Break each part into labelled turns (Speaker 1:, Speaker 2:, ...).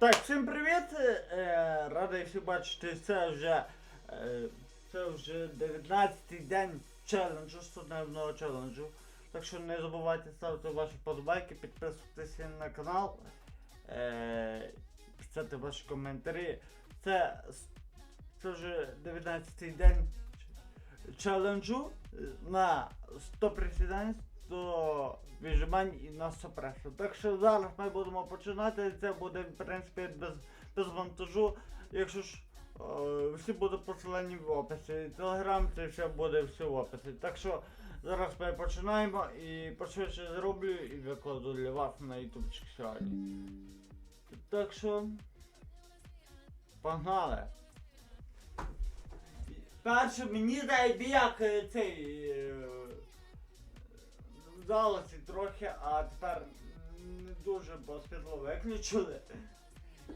Speaker 1: Так, всім привіт! Е, радий всіх бачити. Це вже е, це вже 19-й день челенджу, 100-дневного челенджу. Так що не забувайте ставити ваші подобайки, підписуватися на канал, е, писати ваші коментарі. Це, це вже 19-й день челенджу е, на 100 присідань, 100 віджимань і на 100. Так що зараз ми будемо починати. Це буде в принципі без, без монтажу. Якщо ж е, всі будуть посилені в описі. Телеграм це все буде все в описі. Так що зараз ми починаємо і пошвидше зроблю і викладу для вас на ютубчик сьогодні. Так що погнали! Перше мені дай як е, цей вдалося трохи, а тепер не дуже, бо світло виключили.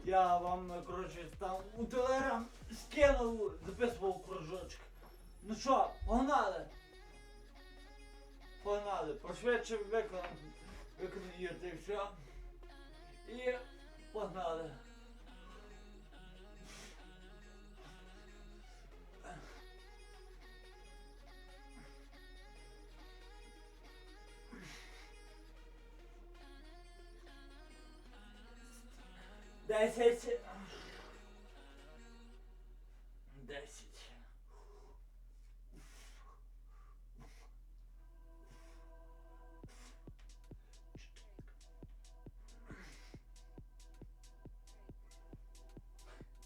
Speaker 1: Я вам, коротше, там у телеграм скинув, записував кружочок. Ну що, погнали? Погнали, пошвидше виконати, виконати і все. І погнали. Десять. Десять.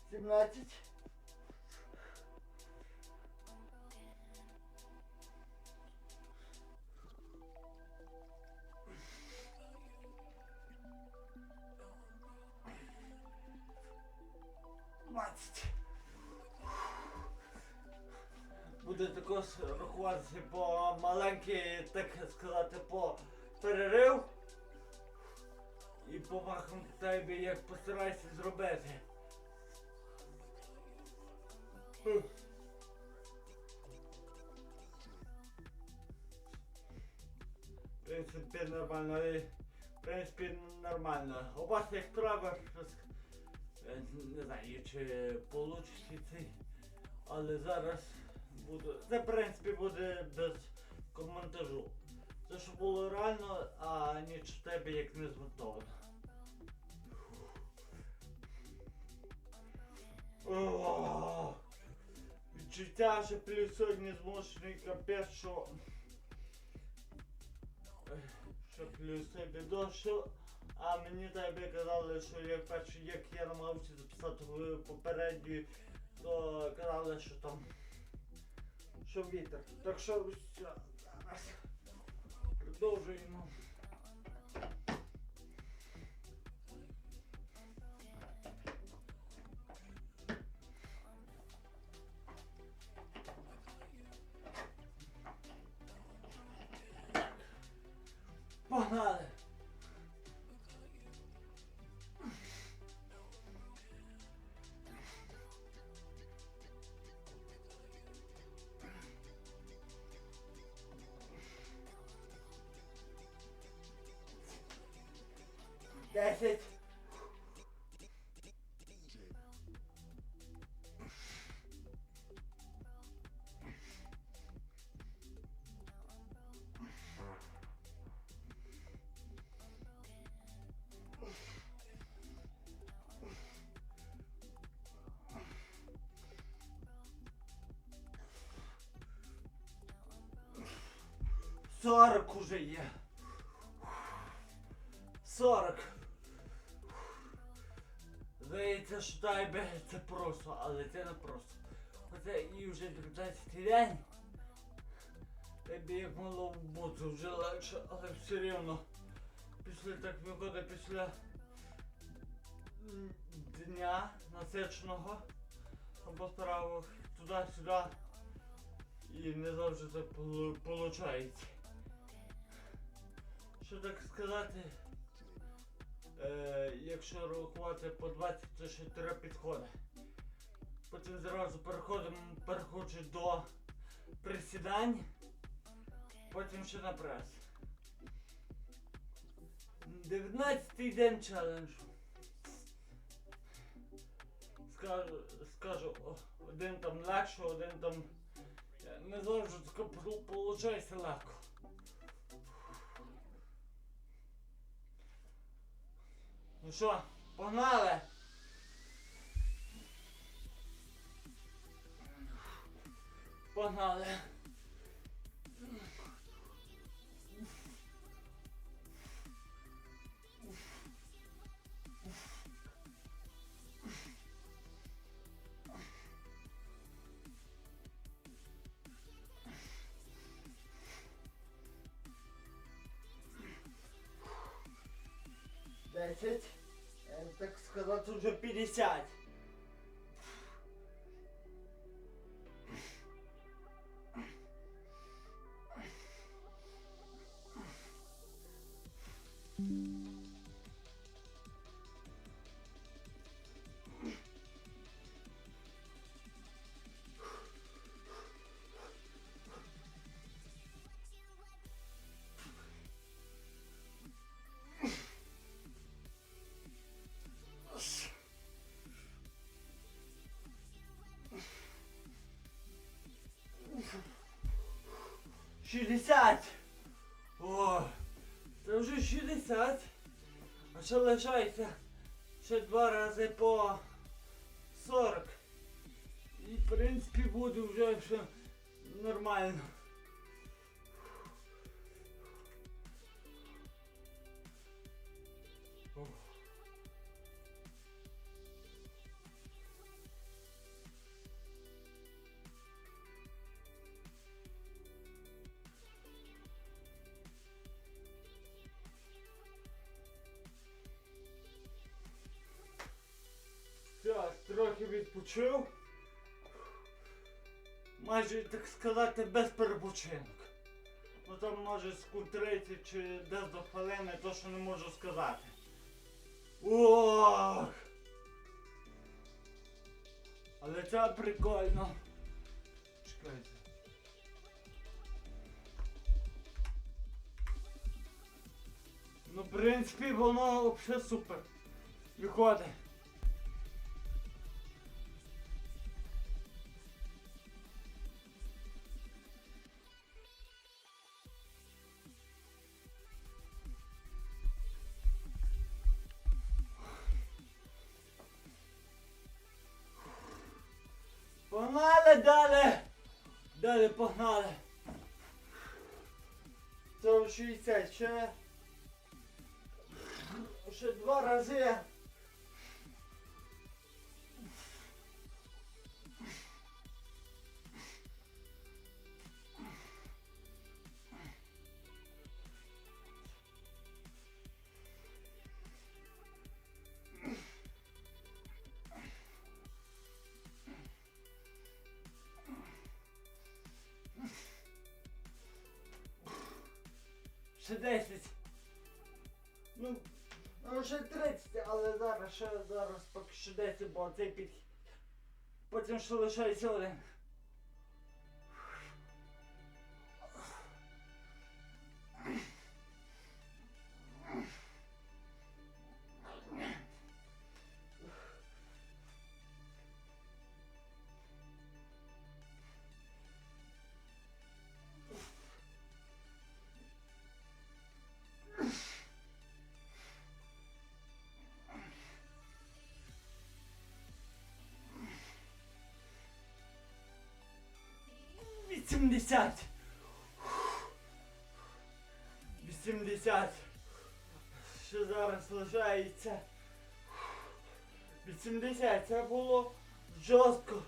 Speaker 1: Сімнадцять. По маленький, так сказати, по перерив. І по махам тебе як постарайся зробити. В принципі, нормально. В принципі, нормально. У вас як справа, щось, е, не знаю, чи вийде. Але зараз буду. Це в принципі буде без коментажу. Це що було реально, а ніч в тебе як не змонтовано. Відчуття, що плюс сьогодні змушений капець, що. Що плюс тебе дощу. А мені тебе казали, що як перше, як я намагався записати в попередньої, то казали, що там що вітер. Так що продовжуємо. Погнали! Десять. Сорок уже є. Сорок. Здається, що тайбе це просто, але це не просто. Оце і вже 19 день. Тобі як мало бути вже легше, але все рівно. Після так виходить після дня насиченого або справах туди-сюди. І не завжди це виходить. Що так сказати? Е, якщо рахувати по 20, то ще три підходи. Потім зразу переходимо, переходжу до присідань, потім ще на прес. 19 день челенджу. скажу, скажу один там легше, один там не завжди виходить легко. Ну що, погнали? Погнали. Десять. Е, Так сказати, вже 50. Шістдесят. О, це вже 60. А ще лишається ще два рази по 40. І в принципі буде вже все нормально. Відпочив. Майже, так сказати, без перепочинок. Ну там може 30 чи десь до хвилини, то що не можу сказати. Ох! Але це прикольно. Чекайте. Ну, в принципі, воно взагалі супер. Виходить. Погнали далі! Далі погнали! Це вже 60, ще... Ще два рази. Ще зараз поки що 10, бо цей підхід. Потім ще лишається один. Вісімдесят. Вісімдесят. Що зараз лишається? Вісімдесят. Це було жорстко.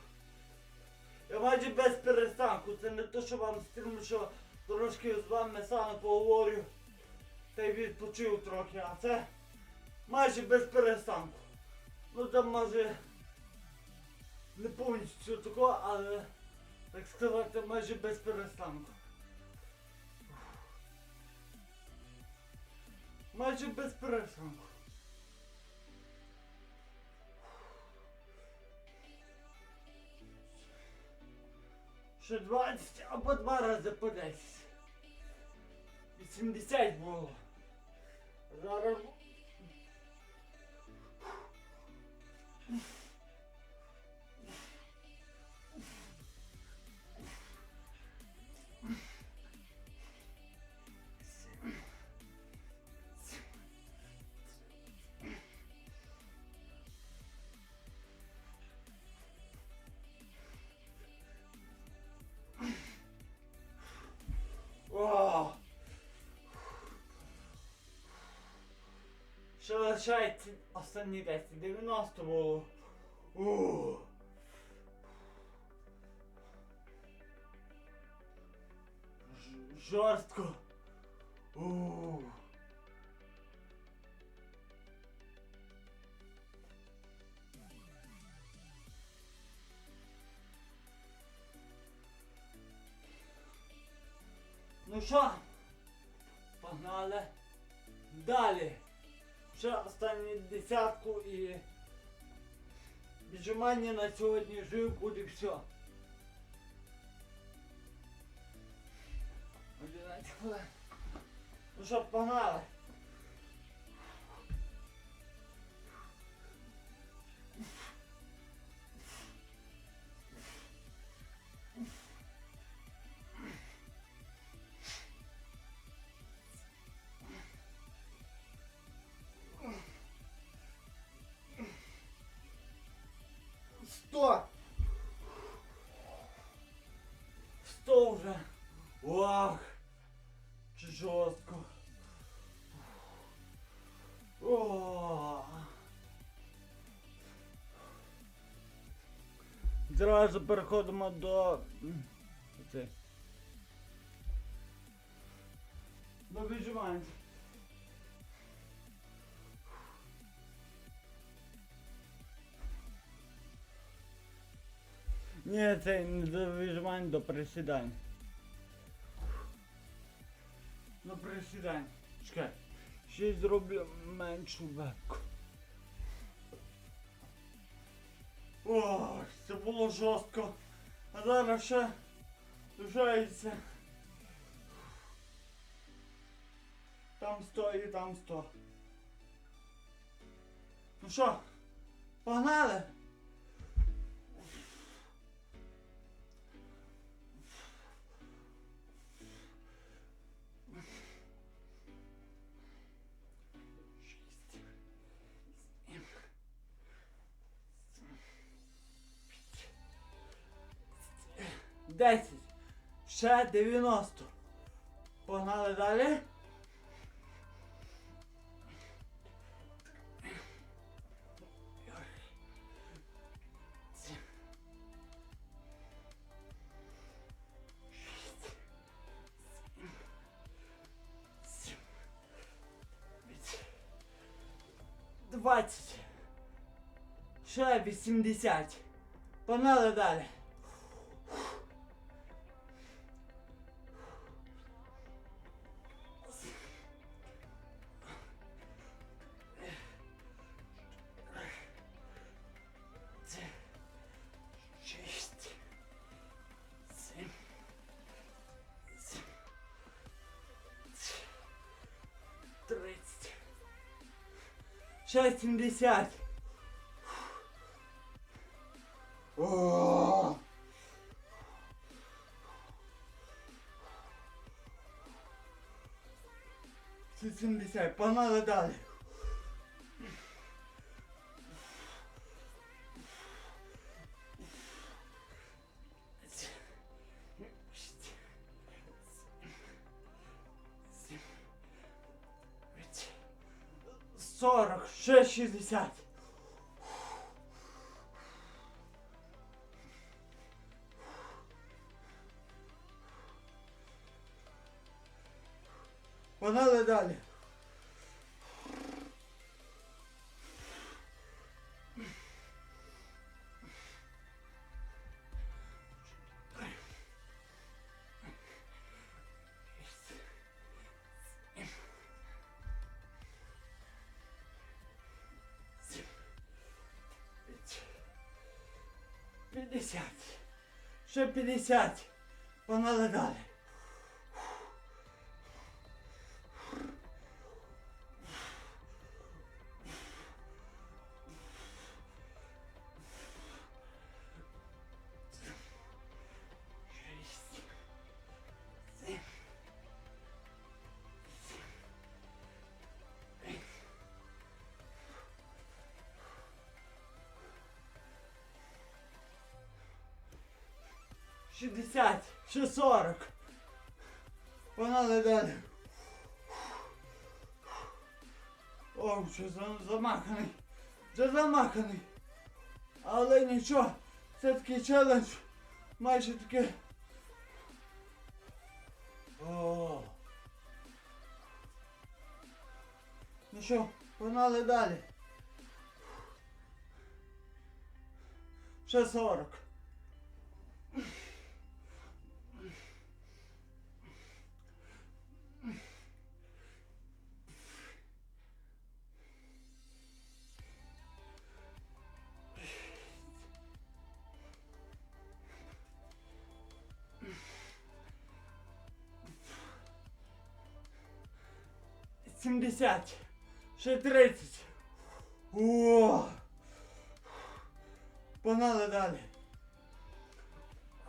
Speaker 1: Я майже без перестанку. Це не то, що вам стрімлю, що трошки з вами саме поговорю. Та й відпочив трохи, а це майже без перестанку. Ну там може не повністю такого, але так сказати, майже без перестанку. Майже без перестанку. Ще 20 або два рази по 10. 80 було. Зараз. Ще останні 10, 90 було. Ух. Жорстко. Ух. Ну що? Погнали. Далі. Ще останню десятку і віджимання на сьогодні жив буде все. 11 хвилин. Ну що, погнали. Сто! Сто вже! Ох! Чи жорстко! О! Зразу переходимо до. Це. До віджимань. Ні, це не до віджимань, до присідань. До присідань. Чекай. Ще зроблю меншу вебку. Ох, це було жорстко. А зараз ще лишається. Там сто і там сто. Ну що, погнали? Десять. Ще 90. Погнали далі. Двадцять. Ще 80. Погнали далі. Nihayetinde şey isyan. Oh. Sesim bir şey. Bana da dağılıyor. 40, ще 60. 50. Ще 50. Погнали далі. 30 чи 40. Погнали далі. О, вже замаханий. Вже замаханий. Але нічого. Це такий челендж. Майже таке. О. Ну що, погнали далі. Ще 40. Сімдесят. Ще тридцять. О! Погнали далі.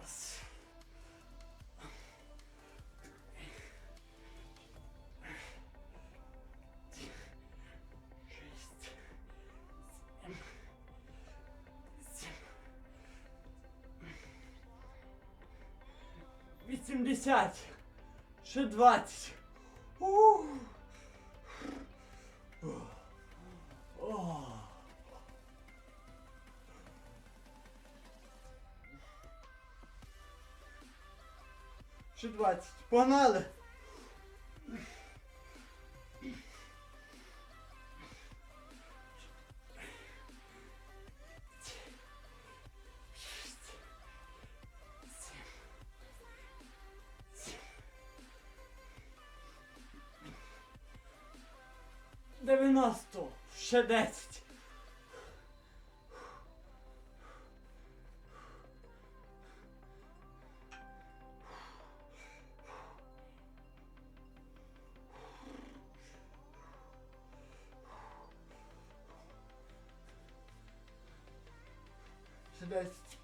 Speaker 1: Шість. Сім. Сім. Вісімдесят. Ще двадцять. 20. Погнали. Дев'яносто. Ще десять.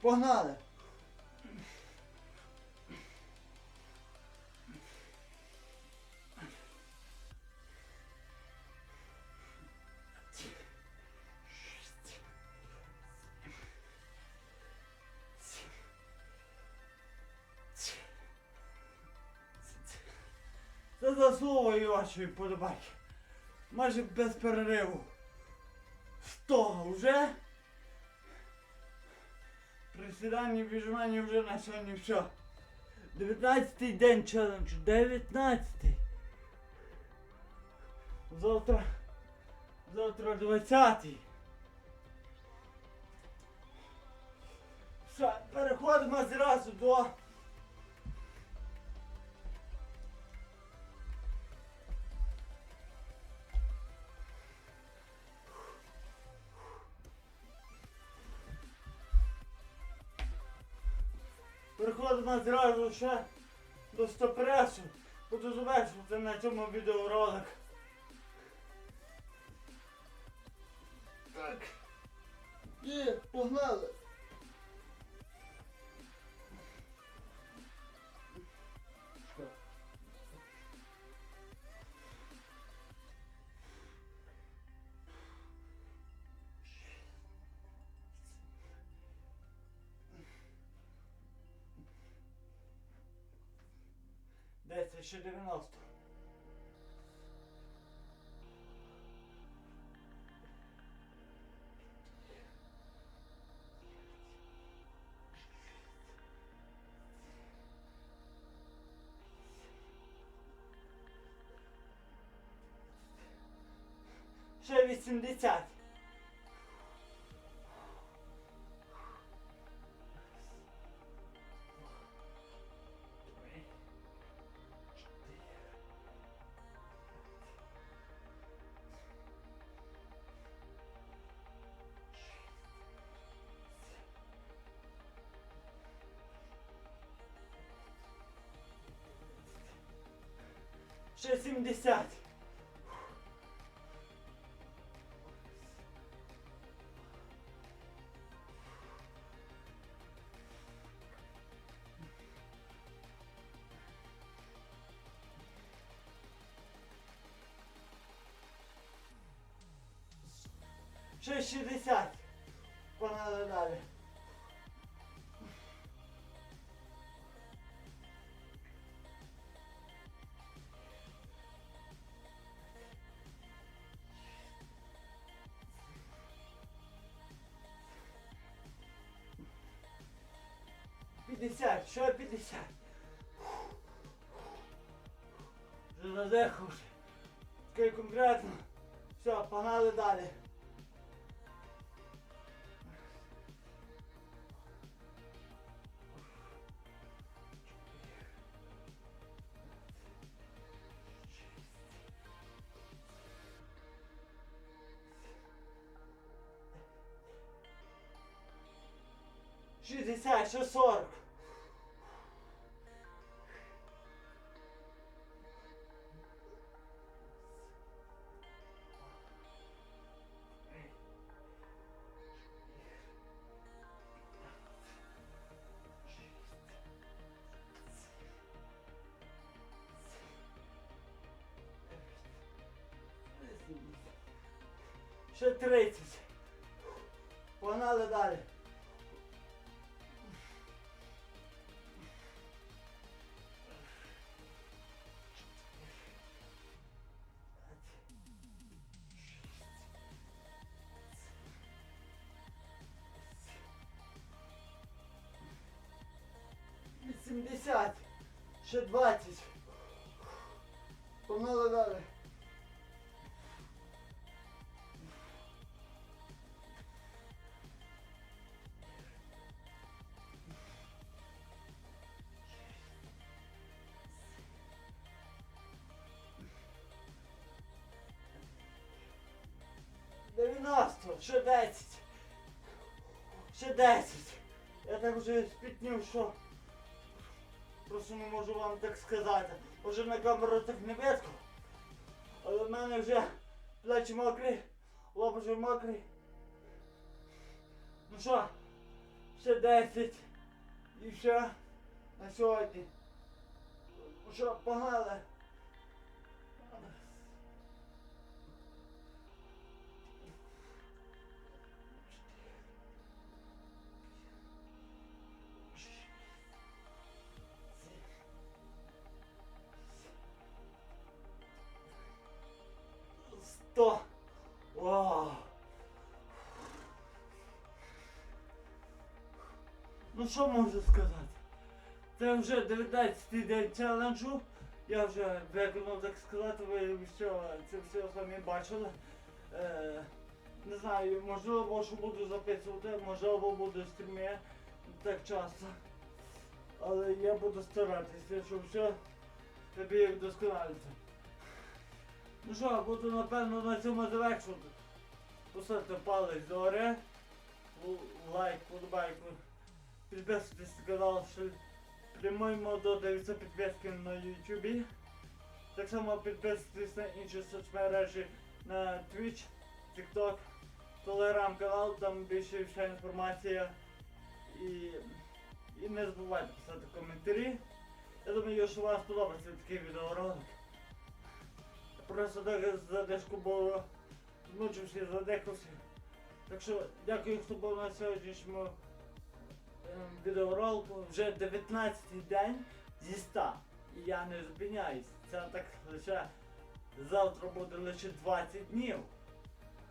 Speaker 1: Погнали. Це заслуговує вашої подобайки. Майже без перериву. Сто вже? Присідання і вже на сьогодні все. 19-й день челенджу. 19-й. Завтра. Завтра 20-й. Все, переходимо зразу до. Переходимо зразу ще до стопресу. Буду завершувати на цьому відеоролик. Так. І погнали. Десять, ще 90. Ще 80. 70. Ще 60. Погнали. Погнали далі. Шістдесят, 30. Погнали далі. Вісімдесят. Ще 20. Погнали далі. Ще 10. Ще 10. Я так вже спітнів, що просто не можу вам так сказати. Уже на камеру так не видко. Але в мене вже плечі мокрі, лоб вже мокрий. Ну що, ще 10. І все на сьогодні. Ну що, погнали. Ну що можу сказати? Це вже 19-й день челенджу. Я вже виконав, так сказати, ви що це все самі бачили. Е, не знаю, можливо, що буду записувати, можливо, буду стріми так часто. Але я буду старатися, щоб все тобі як досконалити. Ну що, буду напевно на цьому завершувати. Поставте палець догори, л- лайк, подобайку, підписуйтесь на канал, що прямуємо до 900 підписків на ютубі. Так само підписуйтесь на інші соцмережі на Twitch, TikTok, Telegram канал, там більше вся інформація. І, і не забувайте писати коментарі. Я думаю, що вам сподобається такий відеоролик. Просто так задержку було змучився, задихався. Так що дякую, хто був на сьогоднішньому відеоролику. Вже 19 й день зі 100. І я не зупиняюсь. Це так лише завтра буде лише 20 днів.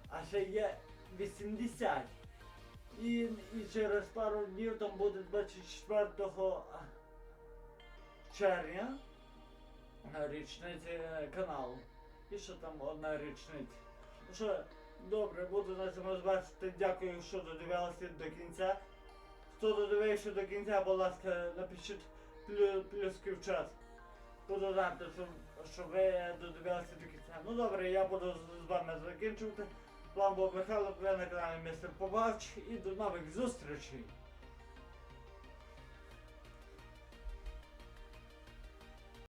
Speaker 1: А ще є 80. І, і через пару днів там буде 24 червня річниці е, каналу. І ще там одна річниця. Ну що, добре, буду на цьому зважити. Дякую, що додивилися до кінця. Хто додивився до кінця, будь ласка, напишіть плю, плюски в чат. Буду знати, що, ви додивилися до кінця. Ну добре, я буду з вами закінчувати. Вам був Михайло, ви на каналі Містер Побавч і до нових зустрічей.